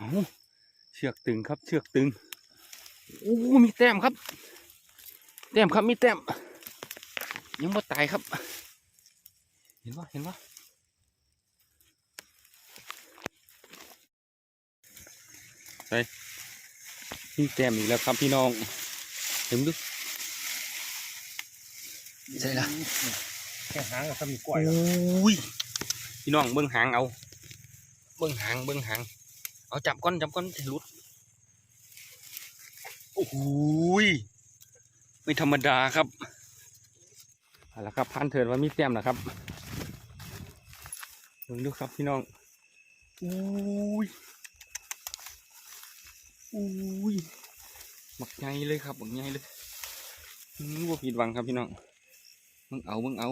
เอาเชือกตึงครับ เชือกตึงโอ้มีแต้มครับ แต้มครับมีแต้ม ยังไม่ตายครับ เห็นปะเห็นปะไปมีแต้มอีกแล้วครับพี่น้อง เห็นดูใช่ละแค่หางกับสมีกล้โอวย้ยพี่น้องเบิ้งหางเอา เบิ้งหางเบิ้งหาง เอาจับก้อนจับก้อนลุดโอ้โหยไม่ธรรมดาครับเอาละครับพันเถิดว่ามีแต้มนะครับเบิ่งดูครับพี่น้องอุ้ยอุ้ยหมักใหญ่เลยครับหมักใหญ่เลยอืมว่าผิดหวังครับพี่น้องมึงเอามึงเอา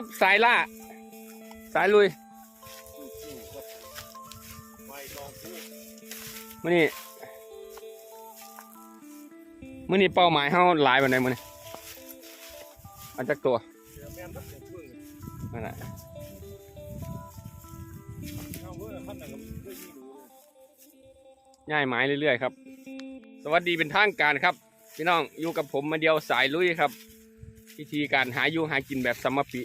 ครับ สายล่า สายลุยมื่อนี้มื่อนี้เป้าหมายเฮาหลายวันไหนมื่อนี้เอาจากตัวเดี๋ยวแม่นตัดเป็นพึ่งนั่นแหละเข้าเมื่อขั้นไหมายไม้เรื่อยๆครับ สวัสดีเป็นทางการครับ พี่น้องอยู่กับผมมาเดียวสายลุยครับ วิธีการหาอยู่หากินแบบสมปิ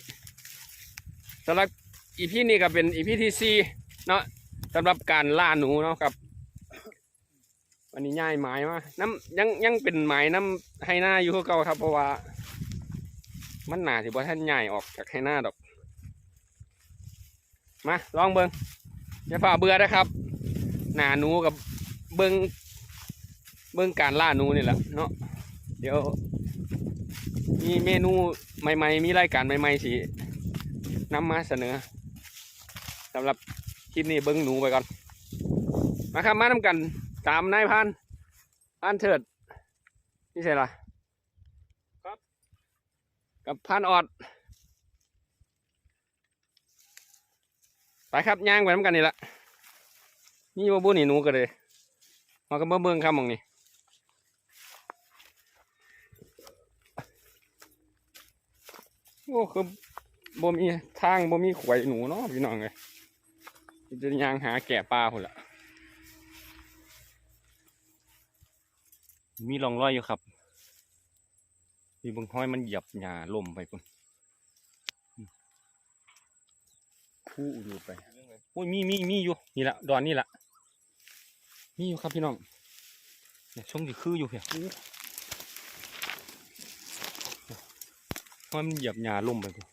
สำหรับอีพีนี้ก็เป็นอีพีที่สี่เนาะสำหรับการล่าหนูเนาะครับวันนี้ย่ายไม้มาน้ำยังยังเป็นไม้น้ำให้หน้าอยู่เก่าครับ เพราะว่า มันหนาถือว่ท่านใหญ่ออกจากให้หน้าดอก มาลองเบิงอย่าฝ่าเบื่อนะครับ หนาหนูกับเบิงเบิงการล่าหนูนี่แหละเนาะเดี๋ยวมีเมนูใหม่ ๆ มีรายการใหม่ ๆสิ นำมาเสนอสำหรับคลิปนี้เบิ้งหนูไปก่อน มาครับมาทำกัน ตามนายพันพันเถิด นี่ใช่ละครับ กับพันออด ไปครับย่างไปน้ำกันนี่ละนี่บ่บุนี่หนูก็เลยมาก็มาเบิ้งครับหมองนี่โอ้คือ บ่มีทางบ่มีขวยหนูเนาะพี่น้องเลยจะยางหาแก่ปลาพุ่นละมีร่องรอยอยู่ครับมีบางห้อยมันเหยียบหญ้าล่มไปพุ่นคู่อยู่ไปโอ้ยมีมีมีอยู่นี่ละดอนนี่ละมีอยู่ครับพี่น้องเนี่ยช่วงที่คืออยู่เพียอู้ห้อยมันเหยียบหญ้าล่มไปพุ่นนี่ครับ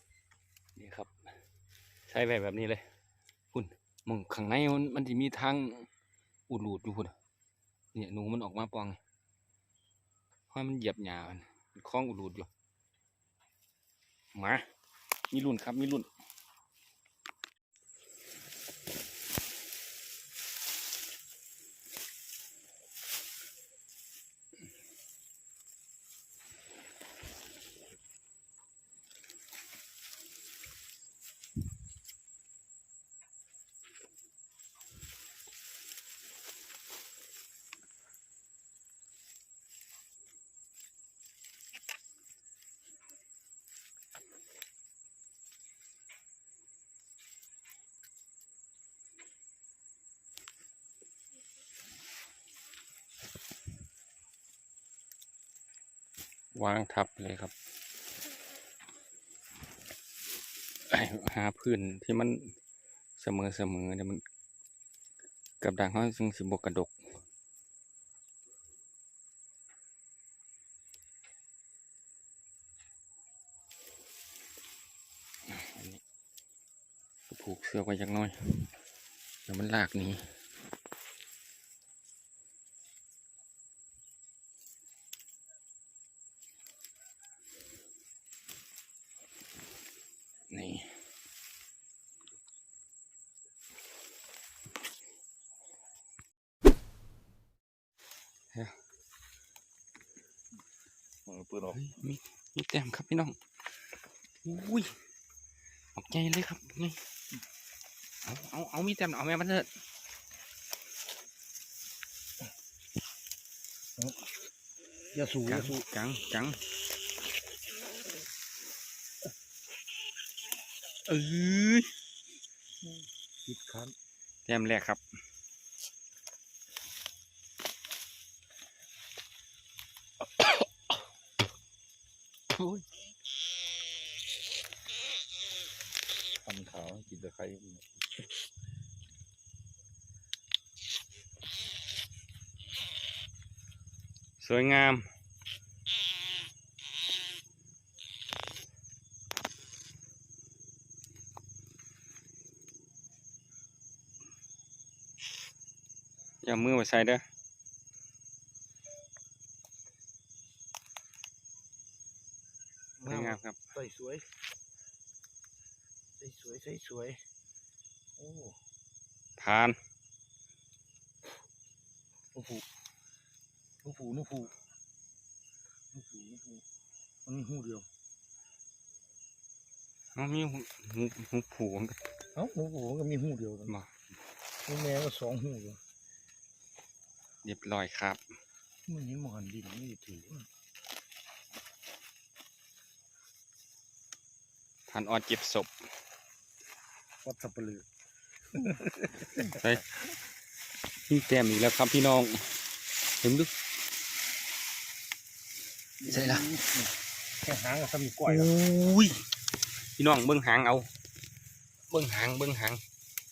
ใช้แบบแบบนี้เลยพุ่นมึงข้างในมันมันจะมีทางอุดรูดอยู่พุ่นเนี่ยหนูมันออกมาปองห้อยมันเหยียบหยามันคล้องอุดรูดอยู่มามีรุ่นครับมีรุ่น วางทับเลยครับหาพื้นที่มันเสมอเสมอเนี่ยมันกับดังเขาซึ่งสิบกกระดกผูกเสือกไว้จักน้อย เดี๋ยวมันลากหนี ปืนออกเฮ้ยมีมีแต้มครับพี่น้องอุ้ยออกใจเลยครับนี่เอาเอาเอามีแต้มเอาแม่มาเถิดอย่าสูจัองย่าสูจังจังเอ้ยคิดคันแต้มแรกครับ อ้ยคันขาวกินแต่ไข่สวยงามอย่ามือไปใส่เด้อ วยใส่สวยโอ้ผ่านลูกผูลูกผูลูกผูลูกผูลูกผูมันมีหูเดียวเอามีหูหูหูผูกเอ้าลูกผูมันก็มีหูเดียวกันบ่ลูกแม่ก็สองหูเลยเรียบร้อยครับมันนี่มันดินไม่ได้ถือผ่านออดเจ็บศพ วัดสับปะเลือนี่แต้มอีกแล้วครับพี่น้องเห็นดูใส่ละแค่หางก็ทำมีก้โออยแล้ว้ยพี่น้องเบิ้งหางเอา เบิ้งหางเบิ้งหาง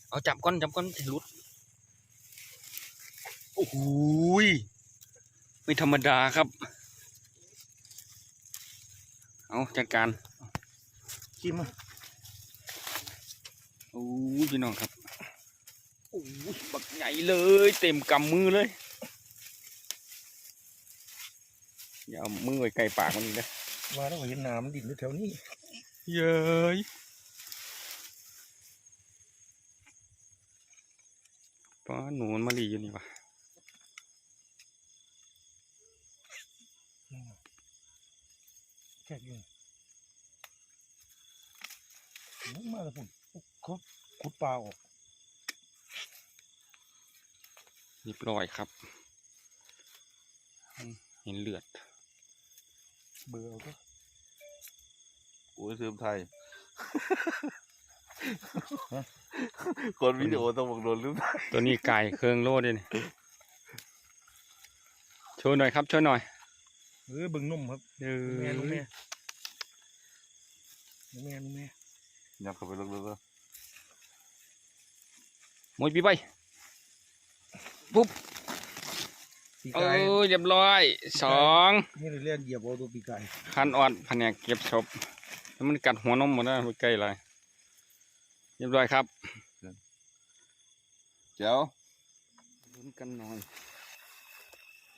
เอาจับก้อนจับก้อนจะหลุดโอ้โหยไม่ธรรมดาครับ เอาจัดการจิ้มมา โอ้ยพี่น้องครับโอ้ยบักใหญ่เลย เต็มกำมือเลยอย่าเอามือไว้ใกล้ปากมันอีกนะว่าแล้วก็เห็นน้ำมันดินอยู่แถวนี้เย้ยป้าหนูมันมาลีอยู่นี่วะแค่นี้มันมาแล้วพุ่นเขาขุดปลาออกเรียบร้อยครับอืมเห็นเลือด เบื่อเอาก็โอ้ยเสื่อมไทย คนวิดีโอต้องบอกโดนลืมไทยตัวนี้ไก่เครื่องโลดเลยนี่โชว์หน่อยครับโชว์หน่อยเออเบิ่งนุ่มครับเอลูกแม่ลูกอแม่ลูกแม่ลูกแม่ยับเข้าไปลึกๆแล้วมวย ปีไปปุ๊บปีเอกายอเรียบร้อยสองนี่เรียกเหยียบเอาตัวปีกายคันอ่อนแผนกเก็บศพแล้วมันกัดหัวนมหมดแล้วไปใกล้เลยเรียบร้อยครับเจ้าลุ้นกันหน่อย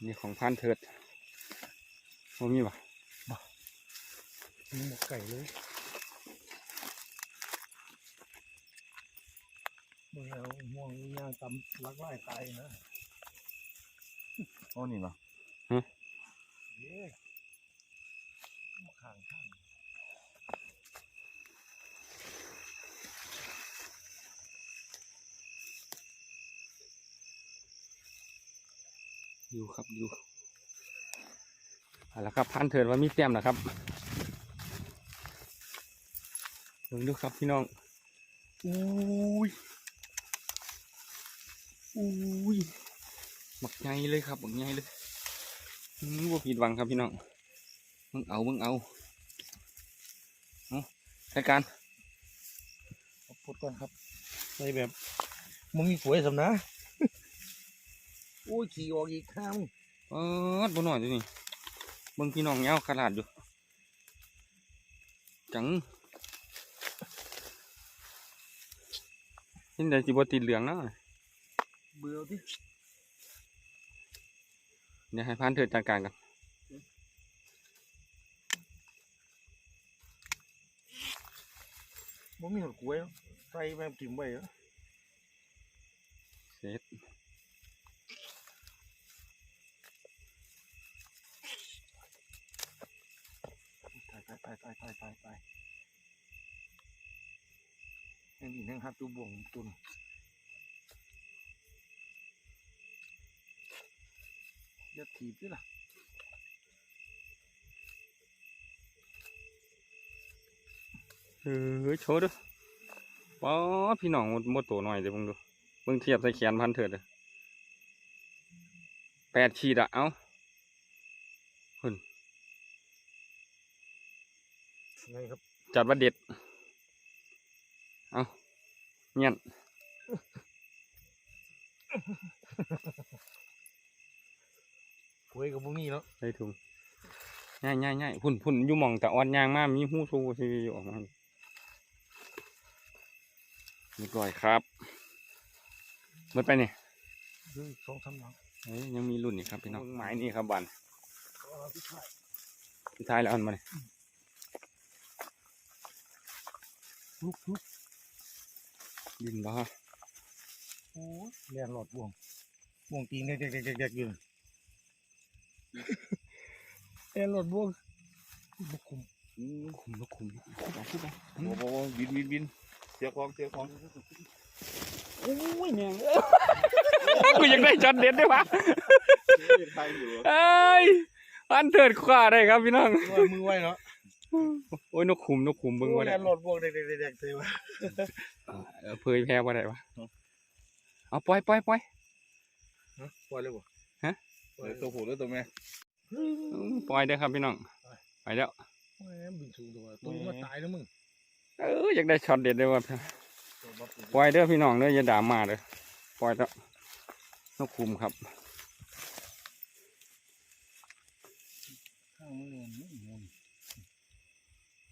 นี่ของพันเถิดว่ามีปะมีหมกไก่เลย เมื่อเอาม่วงย่างตำลักไล่ตายนะโอ้นี่มาเย้มาข้างข้างอยู่ครับอยู่เอาละครับพันเถิดว่ามีเต็มนะครับดูดูครับพี่น้องอุ้ย อุ้ยบักใหญ่เลยครับบักใหญ่เลยอืมว่าผิดหวังครับพี่น้องมึงเอามึงเอาเอาจัดการเอาพูดก่อนครับใส่แบบมึงมีสวยสำนะโอ้ยขี่ออกอีกข้ามเออบ่หน่อยดูนี่เบิ่งพี่น้องเงาขนาดอยู่จังนี่ได้สิบ่ติดเหลืองนะ เบื่อพี่เนี่ยให้พันเถิดจัดการกันบ่มีหัวกล้วยใส่แบบถิ่มไปแล้วเสร็จไปไปไปไปไปไปไปนี่นั่งหัดตัวบ่วงตุน ถีบด้วยล่ะเออโชว์ดูป๊อดพี่น้องหมดหมดตัวหน่อยเดี๋ยวเบิ่งดูเบิ่งเทียบใส่แขนพันเถิดเลยแปดขีดอะเอ้าไงครับจัดว่าเด็ด เอาเงีย นหวยกับพวกนี้เนาะใส่ถุงง่ายง่ายง่ายพุ่นพุ่นอยู่หมองแต่อ่อนยางมากมีหูซูซีอยู่ออกมาเรียบร้อยครับหมดไปเนี่ยดูอีกสองสามหลังเอ้ยยังมีรุ่นอีกครับพี่น้องไม้นี่ครับบันเอาพี่ชายสุดท้ายแล้วเอันมาเนี่ยลุกลุกดินบ้าโอ้ยแรงหลอดบ่วงบ่วงตีนเด็กๆๆๆๆอยู่ น่ะแรงหลอดบ่วงบุกคุมอืมคุมแล้วคุมเอาขึ้นไปโอ้โหบินบินบินเสียของเสียของโอ้ยแมงกูยังได้จัดเด็ดด้วยวะไทยอยู่เอ้ยอันเถิดขวาได้ครับพี่น้องมือมือไว้เนาะโอ้ยนกขุมนกขุมเบิ่งโอ้ว่ายแรได้งหลอดบ่วงเด็กๆๆๆเตวะเออเผยแพ้ว่าได้วะเอาปล่อยปล่อยปล่อยฮะปล่อยเลยบ่ ฮะปล่อยเดี๋ยวตัวผู้หรือตัวแม่อืมปล่อยเด้อครับพี่น้อง ไปแล้วแหมบินสูงตัวตัวมาตายนะมึง เอออยากได้ช็อตเด็ดเลยว่ะตัวบัฟอยู่ปล่อยเด้อพี่น้องเด้ออย่าด่ามาเด้อปล่อยแล้วนกขุมครับข้างมือนี่มัน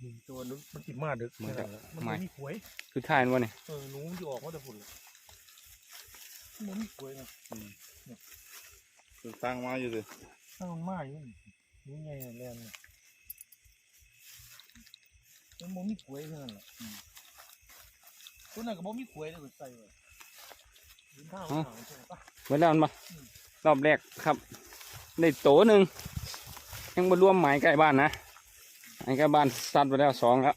มึงตัวนึกมันติดมาดึกมันจะมันไม่บ่มีหวยคือท้ายมันวะนี่เออหนูมันจะออกมาแต่ฝุ่นเลยมันมีหวยนะ คือสร้างมาอยู่เลยถ้ามันมาอยู่นี่นี่ไงแรงเนี่ยมันบ่มีหวยเท่านั้นแหละอืมคนนั้นก็บ่มีหวยเลยก็ใส่ไว้ยืนท่ามันหางใช่ปะไว้แล้วมันมารอบแรกครับ ได้โตหนึ่งยังมารวมหมายใกล้บ้านนะหมายใกล้บ้านซัดไปแล้วสองแล้ว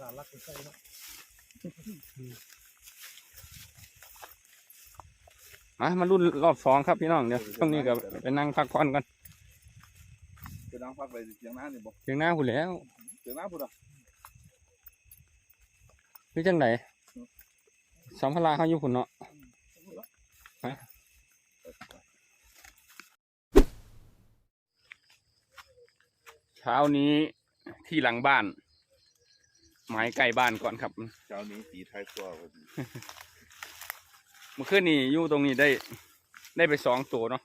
สารลักไปใส่เนาะ มามารุ่นรอบสองครับพี่น้องเดี๋ยวช่วงนี้ก็ไปนั่งพักผ่อนก่อนจะนั่งพักไปเสียงน้านี่บอกเพียงหน้าผู้นแหล้วเสียงน้าพูดอะคือจังไหนสัมภาระเขาอยู่คุณเนาะเช้านี้ที่หลังบ้านหมายไก่บ้านก่อนครับเจ้านี้สีไทยตัวพอดีเมื่อคืนนี้อยู่ตรงนี้ได้ได้ไปสองตัวเนาะ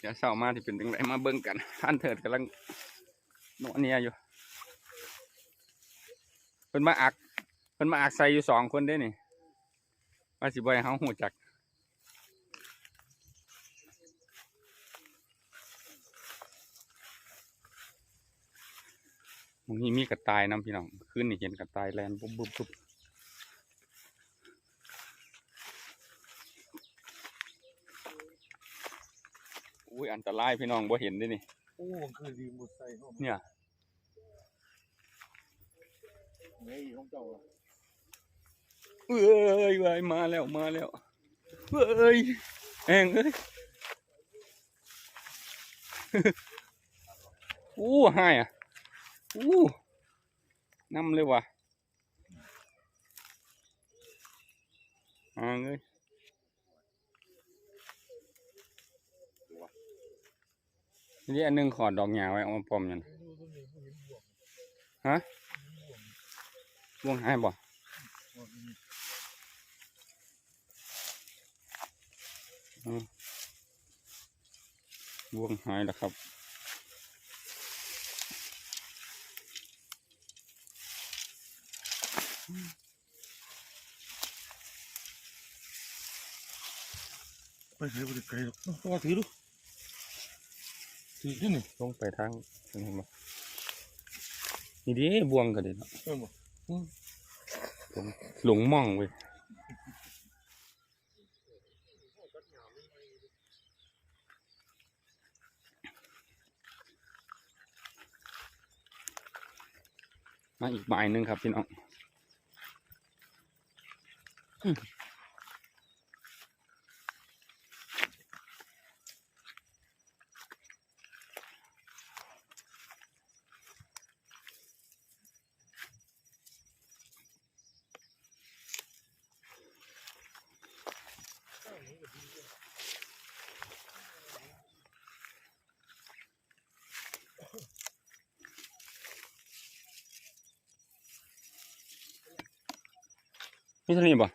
เดี๋ยวเช้ามาที่เป็นจังไรมาเบิ่งกันท่านเถิดกำลังนอนเนี่ยอยู่เพิ่นมาอักเพิ่นมาอักใส่อยู่สองคนได้นี่ว่าสิบ่ให้เฮาหูจักมึงนี่มีกระต่ายนํพี่น้องคืนนี่เห็นกระต่ายแลนปุ๊บปุ๊บปุ๊บ อุ้ยอันตรายพี่น้องบ่เห็นเด้นี่โอ้มันคือดีหมดใส่เข้ามาเนี่ยเฮ้ยของเจ้าอะเอ้ยเว้ยมาแล้วมาแล้วเอ้ยแองเอ้ยอู้ให้อะอู้นำเลยว่ะอ่างเอ้ย นี่อันหนึงขอดดอกหญ้าไว้เอามาปอมอยันดูตรงนี้บ่เห็นบวกฮะวงหายบ่บ่วงหายแล้วครับไปใส่บริไกลหรอกตัวถือดู อขึ้นนี่ลงไปทางนี้เห็นบ่นี่ดิบวงก็ได้เนาะเออบ่หลงหม่องเว้ยมมาอีกหมายหนึ่งครับพี่น้อง มมีเท่านี้บ่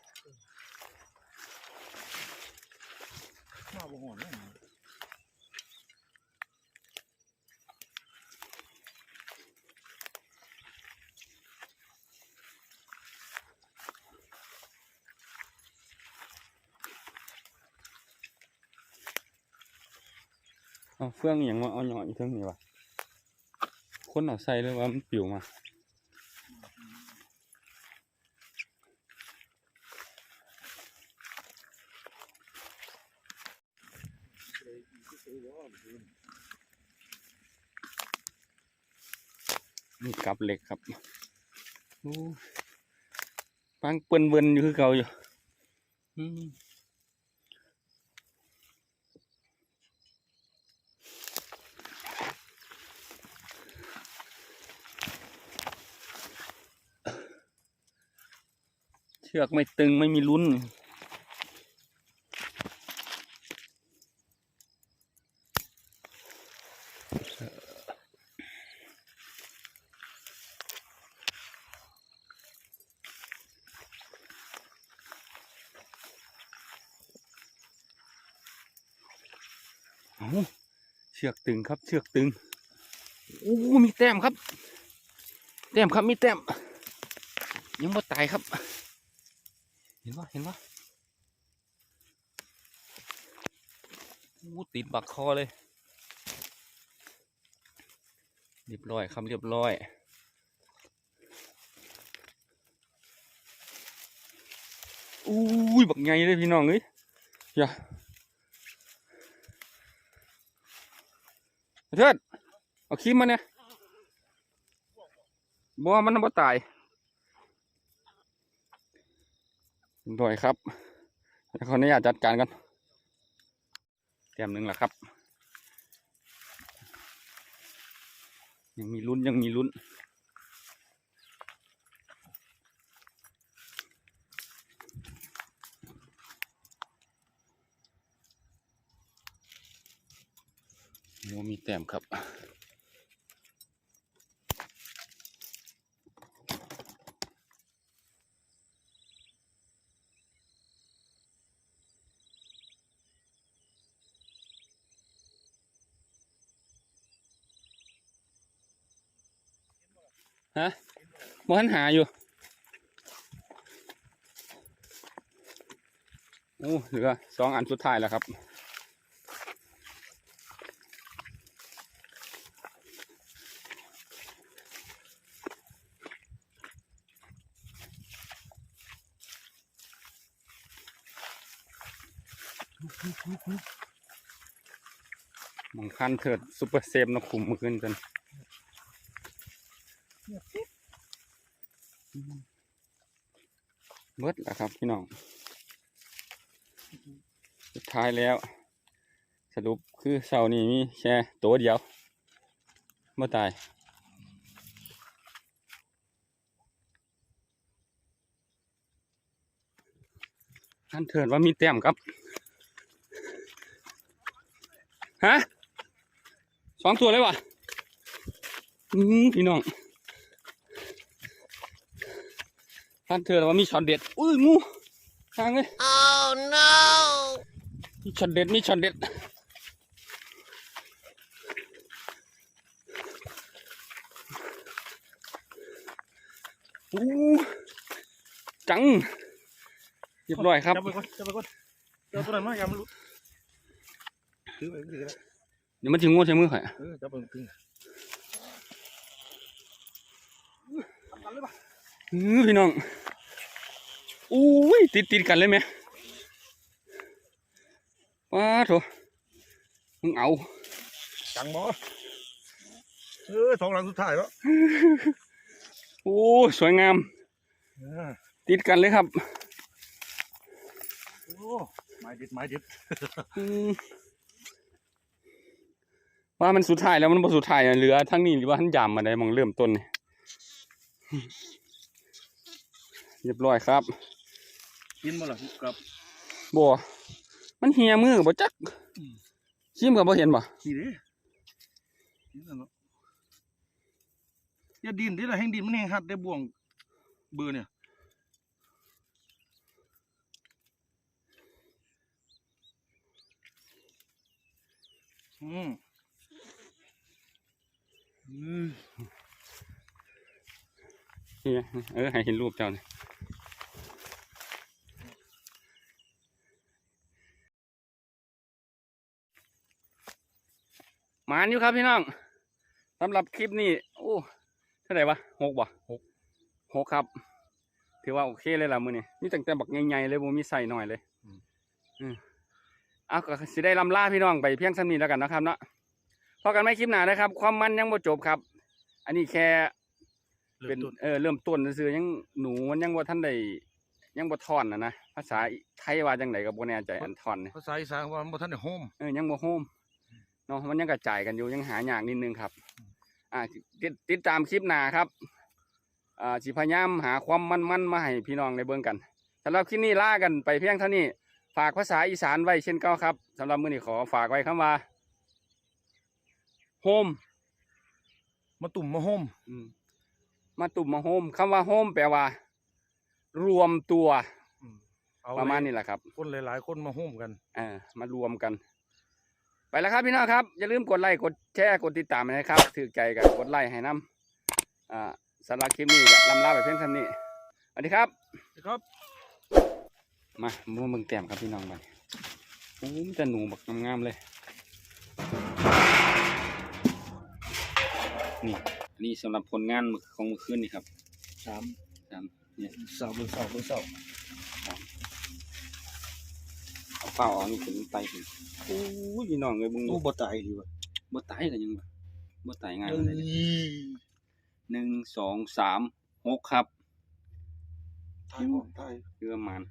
มาบ่หอนเลยเอาเฟื่องอหย่างว่าเอาหน่อยอีกเท่านี้วะคนเอาใส่เลยว่ามันปิวมา นี่กับเหล็กครับปังเปิ้นเวินอยู่คือเก่าอยู่เชือกไม่ตึงไม่มีลุ้น เอาเชือกตึงครับ เชือกตึงโอ้มีแต้มครับ แต้มครับมีแต้ม ยังไม่ตายครับ เห็นปะเห็นปะโอ้ติดบักคอเลย เรียบร้อยครับเรียบร้อยอุ้ยบักไงเลยพี่น้องเอ้ยอย่า เทิดเอาคีมมาเนี่ยบัวมันบ่ตายด้วยครับคนนี้ออนุญากจัดการกันเตรียมหนึ่งแหละครับ ยังมีลุ้นยังมีลุ้น โอ้มีแต้มครับฮะบ่ทันหาอยู่โอ้เหลือสองอันสุดท้ายแล้วครับ คันเถิดซุปเปอร์เซฟนะคุมมาขึ้นกันเบิดแล้วครับพี่น้อง สุดท้ายแล้ว สรุปคือเสานี้มีแค่ตัวเดียวไม่ตายท่านเถิดว่ามีแต้มครับ ฮะ สองตัวเลยวะอืมพี่น้องท่านเธอว่ามีช็อตเด็ดอุ้ยงูทางเลย Oh no! มีช็อตเด็ดมีช็อตเด็ดอู้จังเรียบร้อยครับจับไปก่อนจับไปก่อนเจ้าตัวนั้นมาอย่ามันหลุดถือไปถือไป เดี๋ยวมันจะงูใช้มือข่อยเออจับไปถึงทำกันเลยปะอื้อพี่น้องอุ้ยติดติดกันเลยไหมว้าโถมึงเอาจังบ่เออสองหลังสุดท้ายแล้วโอ้อ้สวยงามเออติดกันเลยครับโอ้ไม้เด็ดไม้เด็ดอืม ว่ามันสุดท้ายแล้วมันบ่สุดท้ายอะเหลือทั้งนี้หรือว่าทั้งยามมาได้มองเริ่มต้นนี่เรียบร้อยครับกินบ่ล่ะกับบ่มันเหียมือบ่จักอืมชิมก็บ่เห็นบ่ขี้เด้กินแล้วเนาะอย่าดินที่ละแห่งดินมันแห้งหัดได้บ่วงเบอร์เนี่ยอืมอืม นี่ไงเออให้เห็นรูปเจ้านี่หมานอยู่ครับพี่น้องสำหรับคลิปนี้โอ้เท่าไหร่วะหกบ่หกหกครับ ถือว่าโอเคเลยล่ะมือนี่มีตั้งแต่บักใหญ่ๆเลยบ่มีใส่หน่อยเลย อืมเอาก็สิได้ลำลาพี่น้องไปเพียงเท่านี้แล้วกันนะครับเนาะ พอกันไม่คลิปหน้านะครับ ความมันยังบ่จบครับ อันนี้แค่เป็เป็นนเออเริ่มต้นซื่อๆยังหนูมันยังว่าท่านได้ยังบ่ทอนนะนะภาษาไทยว่าจังไดก็บ่แน่ใจอันทอนเนี่ยภาษาอีสานว่ามันบ่ทันได้โฮมเออยังบ่โฮมเนาะมันยังกระจายกันอยู่ยังหายากนิดนึงครับ อ่าติดติดตามคลิปหน้าครับอ่าสิพยายามหาความมันๆมาให้พี่น้องได้เบิ่งกันสำหรับคลิปนี้ลากันไปเพียงเท่านี้ ฝากภาษาอีสานไว้เช่นเก่าครับสำหรับมื้อนี้ขอฝากไว้คำว่า โฮมมาตุ่มมาโฮมอืมมาตุ่มมาโฮมคำว่าโฮมแปลว่า รวมตัวอืมเอาประมาณเลยนี้แหละครับ คนหลาย ๆ คนมาโฮมกันเออมารวมกัน ไปแล้วครับพี่น้องครับ อย่าลืมกดไลค์กดแชร์กดติดตามนะครับถือใจกับกดไลค์ให้น้ำอ่าสำหรับคลิปนี้ก็ลำลาไปเพียงเท่านี้สวัสดีครับ ครับ มามือมึงแต้มครับพี่น้องไปโอ้มนจะหนูบักงามๆเลย นี่อันนี้สำหรับผลงานมื้อของเมื่อคืนนี่ครับสามสามเนี่ยเสาบนเสาบนเสาเอาเปล่าเอานี่ขึ้นไปถึงโอ้ยพี่น้องเลยบุ้งตู้บ่ตายดีวะบ่ตายกันยังบ่บ่ตายง่ายเอ้เลยเด้ยหนึ่งสองสามหกครับตายบ่ตายคือประมาณ